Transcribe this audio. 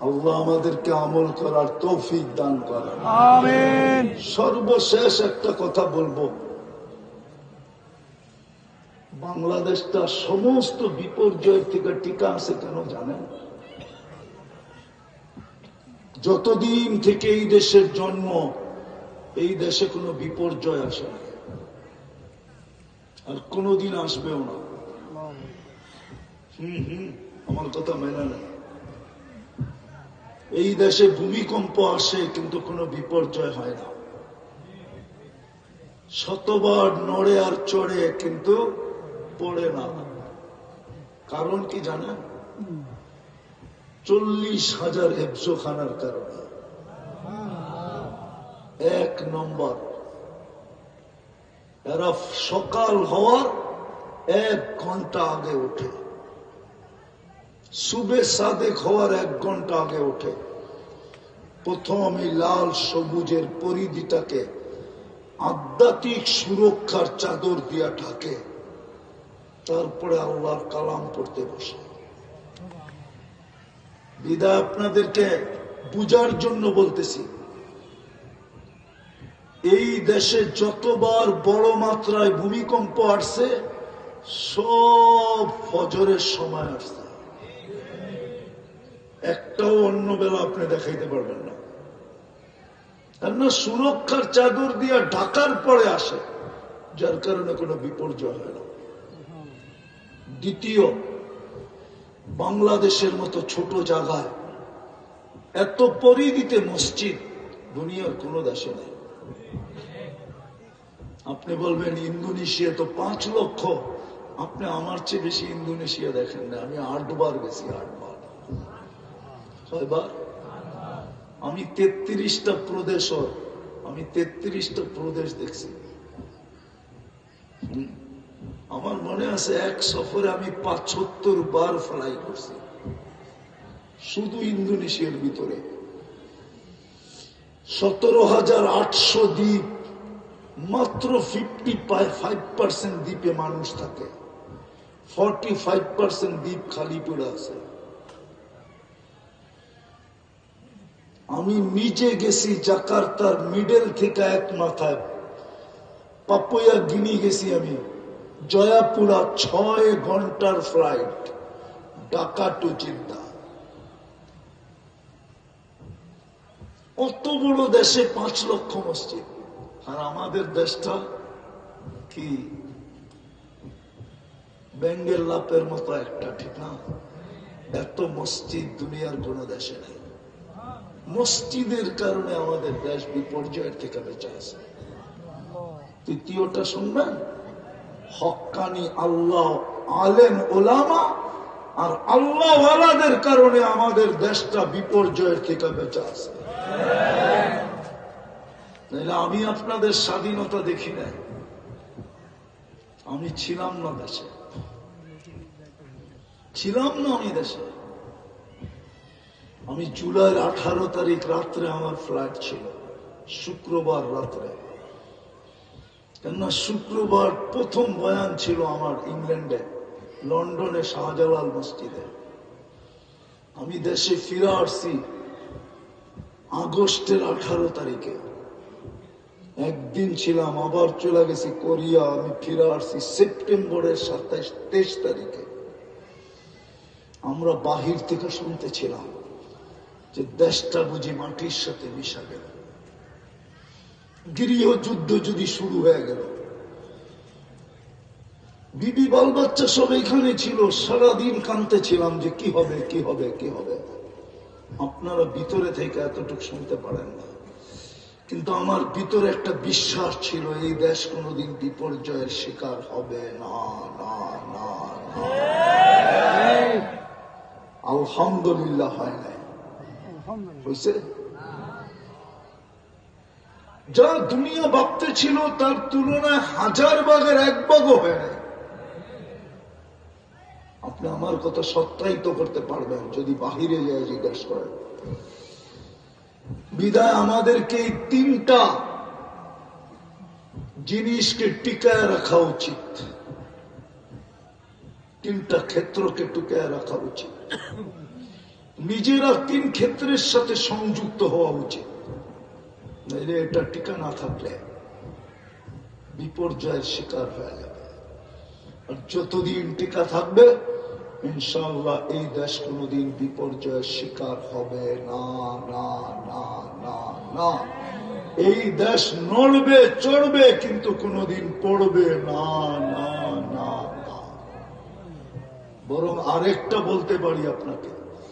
আল্লাহ আমাদেরকে আমল করার তৌফিক দান করেন। সর্বশেষ একটা কথা বলব। বাংলাদেশটা সমস্ত বিপর্যয় থেকে টিকা আছে কেন জানেন? যতদিন থেকে এই দেশের জন্ম এই দেশে কোনো বিপর্যয় আসে না। আর কোনোদিন আসবেও না। হুম হুম আমার কথা মেনে নেয় এই দেশে ভূমিকম্প আসে, কিন্তু কোনো বিপর্যয় হয় না। শতবার নড়ে আর চড়ে, কিন্তু পড়ে না। কারণ কি জানেন? চল্লিশ হাজার হেফজোখানার কারণে। এক নম্বর। এরা সকাল হওয়ার এক ঘণ্টা আগে ওঠে। সুবে সাদেক হওয়ার এক ঘণ্টা আগে ওঠে। প্রথম এই লাল সবুজের পরিধিটাকে আধ্যাত্মিক সুরক্ষার চাদর দিয়া ঢাকে। তারপরে আল্লাহর কালাম পড়তে বসে। বিদায় আপনাদেরকে বুঝার জন্য বলতেছি, এই দেশে যতবার বড় মাত্রায় ভূমিকম্প আসছে, সব ফজরের সময় আসছে। একটাও অন্য বেলা আপনি দেখাইতে পারবেন না। কেননা সুরক্ষার চাদর দিয়ে ঢাকার পরে আসে, যার কারণে কোনো বিপর্যয় হয় না। দ্বিতীয়, বাংলাদেশের মতো ছোট জায়গায় এত পরিধিতে মসজিদ দুনিয়ার কোন দেশে নেই। আপনি বলবেন ইন্দোনেশিয়া তো পাঁচ লক্ষ। আপনি আমার চেয়ে বেশি ইন্দোনেশিয়া দেখেন না, আমি আটবার বেশি আটবার। ছয়বার আমি তেত্রিশটা প্রদেশ আমি তেত্রিশটা প্রদেশ দেখছি। আমার মনে আছে এক সফরে আমি পাঁচত্তর বার ফ্লাই করছি। শুধু ইন্দোনেশিয়ার ভিতরে। সতেরো হাজার আটশো দ্বীপ, মাত্র ফিফটি ফাইভ পার্সেন্ট দ্বীপে মানুষ থাকে। ফর্টি ফাইভ পার্সেন্ট দ্বীপ খালি পড়ে আছে। আমি নিজে গেছি জাকার্তার মিডল থেকে এক মাথায়। পাপুয়া গিনি গেছি আমি। জয়াপুরা ছয় ঘণ্টার ফ্লাইট ঢাকা টু চিন্তা অত বড় দেশে পাঁচ লক্ষ মসজিদ। আর আমাদের দেশটা কি? বেঙ্গের লাপের মতো একটা, ঠিক না? এত মসজিদ দুনিয়ার কোন দেশে নেই। মসজিদের কারণে আমাদের দেশ বিপর্যয়ের থেকে বেঁচে আছে। তৃতীয়টা শুনবেন হক্কানি আল্লাহ, আলেম, ওলামা আর আল্লাহওয়ালাদের কারণে আমাদের দেশটা বিপর্যয়ের থেকে বেঁচে আছে। আমি আপনাদের স্বাধীনতা দেখি নাই। আমি ছিলাম না দেশে। ছিলাম না আমি দেশে। আমি জুলাইয়ের আঠারো তারিখ রাত্রে আমার ফ্লাইট ছিল, শুক্রবার রাত্রে। কেননা শুক্রবার প্রথম বয়ান ছিল আমার ইংল্যান্ডে, লন্ডনে শাহজালাল মসজিদে। আমি দেশে ফিরে আসছি আগস্টের আঠারো তারিখে। একদিন ছিলাম, আবার চলে গেছি কোরিয়া, আমি ফিরে আসছি সেপ্টেম্বরের সাতাইশ, তেইশ তারিখে। আমরা বাহির থেকে শুনতেছিলাম। যে দেশটা বুঝি মাটির সাথে মিশা গেল। গৃহ যুদ্ধ যদি শুরু হয়ে গেল। বিবি বাল বাচ্চা সব এখানে ছিল সারাদিন কানতে ছিলাম যে কি হবে কি হবে কি হবে। আপনারা ভিতরে থেকে এতটুকু শুনতে পারেন না। কিন্তু আমার ভিতরে একটা বিশ্বাস ছিল এই দেশ কোনোদিন বিপর্যয়ের শিকার হবে না না না না। আলহামদুলিল্লাহ হয় নাই। হয়েছে? যা দুনিয়া ভাবতে ছিল, তার তুলনায় হাজার ভাগের এক ভাগও হয় আপনি আমার কথা সত্যায়িত করতে পারবেন, যদি বাহিরে যায় জিজ্ঞাসা করেন। বিদায় আমাদেরকে এই তিনটা জিনিসকে টিকায় রাখা উচিত। তিনটা ক্ষেত্রকে টিকায় রাখা উচিত। নিজেরা তিন ক্ষেত্রের সাথে সংযুক্ত হওয়া উচিত। নাইলে এটা টিকা না থাকলে বিপর্যয়ের শিকার হয়ে যাবে। আর যতদিন টিকা থাকবে ইনশাল্লাহ এই দেশ কোনোদিন বিপর্যয়ের শিকার হবে না না না না না। এই দেশ নড়বে, চড়বে, কিন্তু কোনোদিন পড়বে না না না না। বরং আরেকটা বলতে পারি আপনাকে।